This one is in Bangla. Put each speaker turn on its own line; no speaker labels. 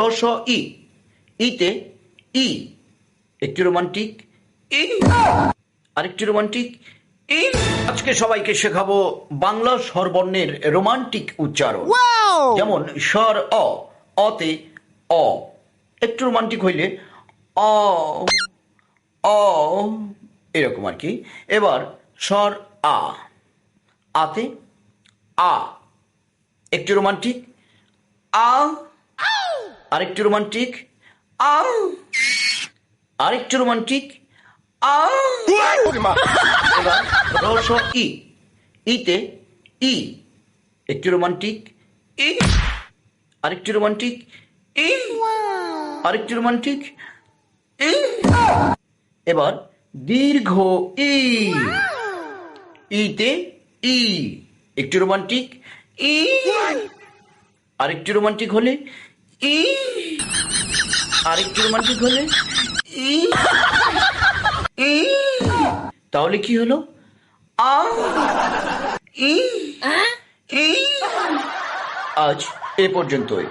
রস ই। ইতে ই। একটি রোমান্টিক ই। আরেকটি রোমান্টিক ই। আজকে সবাইকে শেখাবো বাংলা স্বরবর্ণের রোমান্টিক উচ্চারণ। যেমন স্বর অ অতে অ। একটু রোমান্টিক হইলে অ অ এরকম আর কি। এবার স্বর আ। আতে আ। একটু রোমান্টিক আ। আরেকটু রোমান্টিক। আ আরেকটু রোমান্টিক। ই। ইতে ই। একটু রোমান্টিক। ই। আরেকটু রোমান্টিক। ই। আরেকটু রোমান্টিক। ই। এবার দীর্ঘ ই। ইতে ই। একটু রোমান্টিক। ই। আরেকটু রোমান্টিক হলে ই। আরেকটু রোমান্টিক হলে? ই ই তাহলে কি হলো? আ ই ই। আজ এ পর্যন্তই।